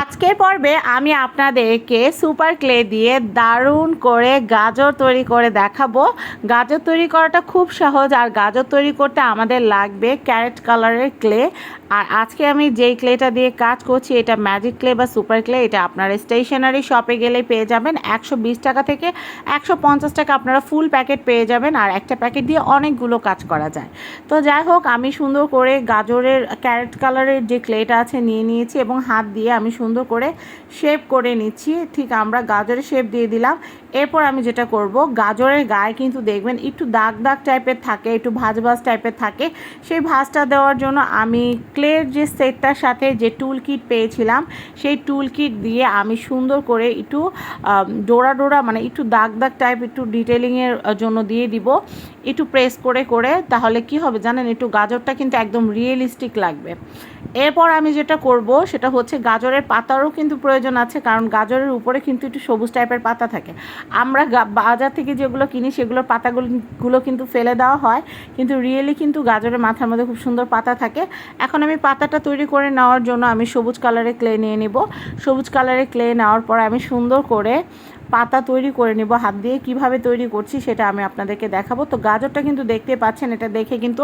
আজকের পর্বে আমি আপনাদেরকে সুপার ক্লে দিয়ে দারুণ করে গাজর তৈরি করে দেখাবো। গাজর তৈরি করাটা খুব সহজ আর গাজর তৈরি করতে আমাদের লাগবে ক্যারেট কালারের ক্লে। আর আজকে আমি যেই ক্লেটা দিয়ে কাজ করছি, এটা ম্যাজিক ক্লে বা সুপার ক্লে, এটা আপনারা স্টেশনারি শপে গেলে পেয়ে যাবেন। একশো বিশ টাকা থেকে একশো পঞ্চাশ টাকা আপনারা ফুল প্যাকেট পেয়ে যাবেন আর একটা প্যাকেট দিয়ে অনেকগুলো কাজ করা যায়। তো যাই হোক, আমি সুন্দর করে গাজরের ক্যারেট কালারের যে ক্লেটা আছে নিয়ে নিয়েছি এবং হাত দিয়ে আমি সুন্দর করে শেপ করে নিচ্ছি। ঠিক আমরা গাজরের শেপ দিয়ে দিলাম। এরপর আমি যেটা করব, গাজরের গায়ে কিন্তু দেখবেন একটু দাগ দাগ টাইপের থাকে, একটু ভাজ ভাজ টাইপের থাকে। সেই ভাজটা দেওয়ার জন্য আমি ক্লের যে সেটটার সাথে যে টুল কিট পেয়েছিলাম, সেই টুল কিট দিয়ে আমি সুন্দর করে একটু ডোরা ডোরা মানে একটু দাগ দাগ টাইপ একটু ডিটেলিংয়ের জন্য দিয়ে দিব। একটু প্রেস করে করে তাহলে কি হবে জানেন, একটু গাজরটা কিন্তু একদম রিয়েলিস্টিক লাগবে। এরপর আমি যেটা করব, সেটা হচ্ছে গাজরের পাতারও কিন্তু প্রয়োজন আছে, কারণ গাজরের উপরে কিন্তু একটু সবুজ টাইপের পাতা থাকে। আমরা বাজার থেকে যেগুলো কিনি, সেগুলোর পাতাগুলো কিন্তু ফেলে দেওয়া হয়। কিন্তু রিয়েলি কিন্তু গাজরের মাথার মধ্যে খুব সুন্দর পাতা থাকে। এখন আমি পাতাটা তৈরি করে নেওয়ার জন্য আমি সবুজ কালারের ক্লে নিয়ে নিব। সবুজ কালারের ক্লে নেওয়ার পর আমি সুন্দর করে পাতা তৈরি করে নিব, হাত দিয়ে কীভাবে তৈরি করছি সেটা আমি আপনাদেরকে দেখাবো। তো গাজরটা কিন্তু দেখতে পাচ্ছেন, এটা দেখে কিন্তু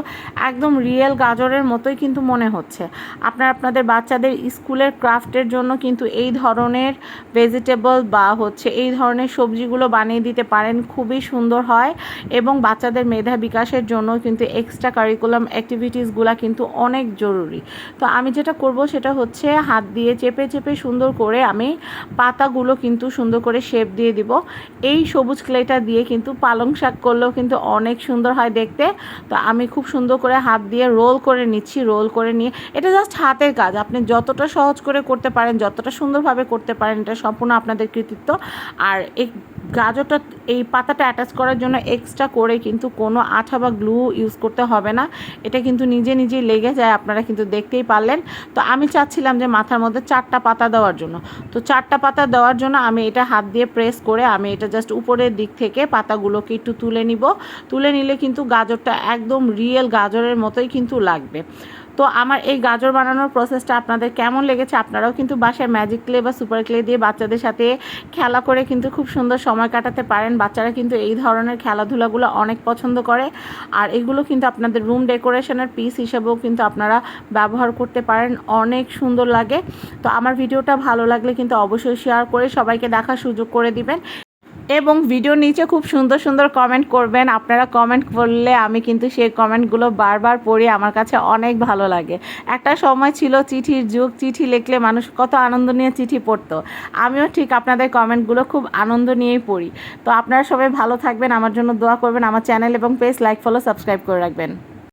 একদম রিয়েল গাজরের মতোই কিন্তু মনে হচ্ছে। আপনার আপনাদের বাচ্চাদের স্কুলের ক্রাফটের জন্য কিন্তু এই ধরনের ভেজিটেবল বা হচ্ছে এই ধরনের সবজিগুলো বানিয়ে দিতে পারেন, খুবই সুন্দর হয় এবং বাচ্চাদের মেধা বিকাশের জন্য কিন্তু এক্সট্রা কারিকুলাম অ্যাক্টিভিটিসগুলো কিন্তু অনেক জরুরি। তো আমি যেটা করব সেটা হচ্ছে হাত দিয়ে চেপে চেপে সুন্দর করে আমি পাতাগুলো কিন্তু সুন্দর করে শেপ দিয়ে দিব। এই সবুজ ক্লেটা দিয়ে কিন্তু পালং শাক করলেও কিন্তু অনেক সুন্দর হয় দেখতে। তো আমি খুব সুন্দর করে হাত দিয়ে রোল করে নিচ্ছি রোল করে নিয়ে। এটা জাস্ট হাতের কাজ। আপনি যতটা সহজ করে করতে পারেন, যতটা সুন্দরভাবে করতে পারেন, এটা সম্পূর্ণ আপনাদের কৃতিত্ব। আর এই গাজরটা এই পাতাটা অ্যাটাচ করার জন্য এক্সট্রা করে কিন্তু কোনো আঠা বা গ্লু ইউজ করতে হবে না। এটা কিন্তু নিজে নিজেই লেগে যায়, আপনারা কিন্তু দেখতেই পারলেন। তো আমি চাচ্ছিলাম যে মাথার মধ্যে চারটা পাতা দেওয়ার জন্য। তো চারটা পাতা দেওয়ার জন্য আমি এটা হাত দিয়ে প্রেস করে আমি এটা জাস্ট উপরের দিক থেকে পাতাগুলোকে একটু তুলে নিব। তুলে নিলে কিন্তু গাজরটা একদম রিয়েল গাজরের মতোই কিন্তু লাগবে। তো আমার এই গাজর বানানোর প্রসেসটা আপনাদের কেমন লেগেছে আপনারাও কিন্তু বাসায় ম্যাজিক ক্লে বা সুপার ক্লে দিয়ে বাচ্চাদের সাথে খেলা করে কিন্তু খুব সুন্দর সময় কাটাতে পারেন। বাচ্চারা কিন্তু এই ধরনের খেলাধুলাগুলো অনেক পছন্দ করে। আর এগুলো কিন্তু আপনাদের রুম ডেকোরেশনের পিস হিসেবেও কিন্তু আপনারা ব্যবহার করতে পারেন। অনেক সুন্দর লাগে। তো আমার ভিডিওটা ভালো লাগলে কিন্তু অবশ্যই শেয়ার করে সবাইকে দেখার সুযোগ করে দিবেন। এবং ভিডিওর নিচে খুব সুন্দর সুন্দর কমেন্ট করবেন। আপনারা কমেন্ট করলে আমি কিন্তু সেই কমেন্টগুলো বারবার পড়ি, আমার কাছে অনেক ভালো লাগে। একটা সময় ছিল চিঠির যুগ, চিঠি লিখলে মানুষ কত আনন্দ নিয়ে চিঠি পড়তো। আমিও ঠিক আপনাদের কমেন্টগুলো খুব আনন্দ নিয়েই পড়ি। তো আপনারা সবাই ভালো থাকবেন, আমার জন্য দোয়া করবেন, আমার চ্যানেল এবং পেজ লাইক ফলো সাবস্ক্রাইব করে রাখবেন।